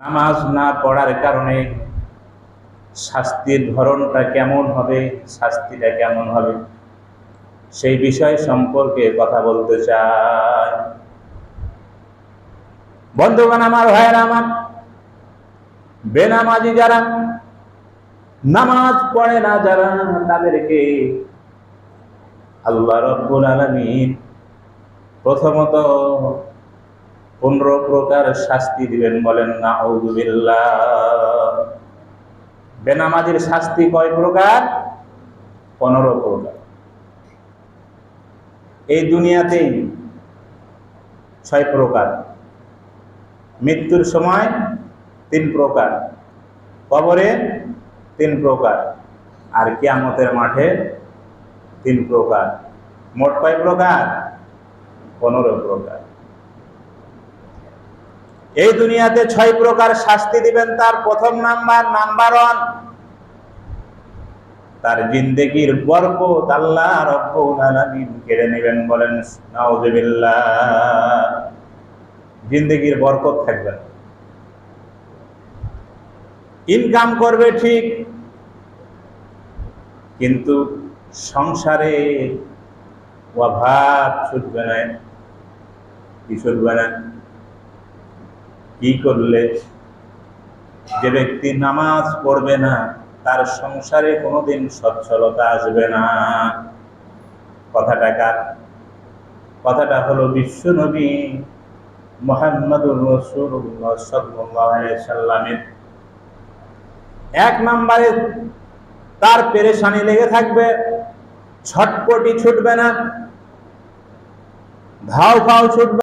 নামাজ না পড়ার কারণে শাস্তির ধরনটা কেমন হবে, শাস্তিটা কেমন হবে? সেই বিষয় সম্পর্কে কথা বলতে চাই। বন্ধুগণ, আমার ভাইয়েরা, আমার বেনামাজি যারা নামাজ পড়ে না, যারা তাদেরকে আল্লাহ রব্বুল আলামিন প্রথমত পনেরো প্রকার শাস্তি দিবেন বলেন না বেনামাজির শাস্তি কয় প্রকার? পনেরো প্রকার। এই দুনিয়াতেই ছয় প্রকার। মৃত্যুর সময় তিন প্রকার, কবরে তিন প্রকার, আর কিয়ামতের মাঠে তিন প্রকার। মোট কয় প্রকার? পনেরো প্রকার। এই দুনিয়াতে ছয় প্রকার শাস্তি দিবেন। তার প্রথম নাম্বার নাম্বার ওয়ান, তার জিন্দেগির বরকত আল্লাহ রব্বুল আলামিন কেড়ে নেবেন বলেন, নাউজুবিল্লাহ। জিন্দেগির বরকত থাকবে ইনকাম করবে ঠিক, কিন্তু সংসারে অভাব ছুটবে না, কি ছুটবে না? কি করলে যে ব্যক্তি নামাজ পড়বে না, তার সংসারে কোনোদিন সচ্ছলতা আসবে না? কথাটা কার? কথাটা হলো বিশ্ব নবী মোহাম্মদুর রসুল্লাহ এক নম্বরে তার পেরেশানি লেগে থাকবে, ছটপটি ছুটবে না ধাও ফাও ছুটবে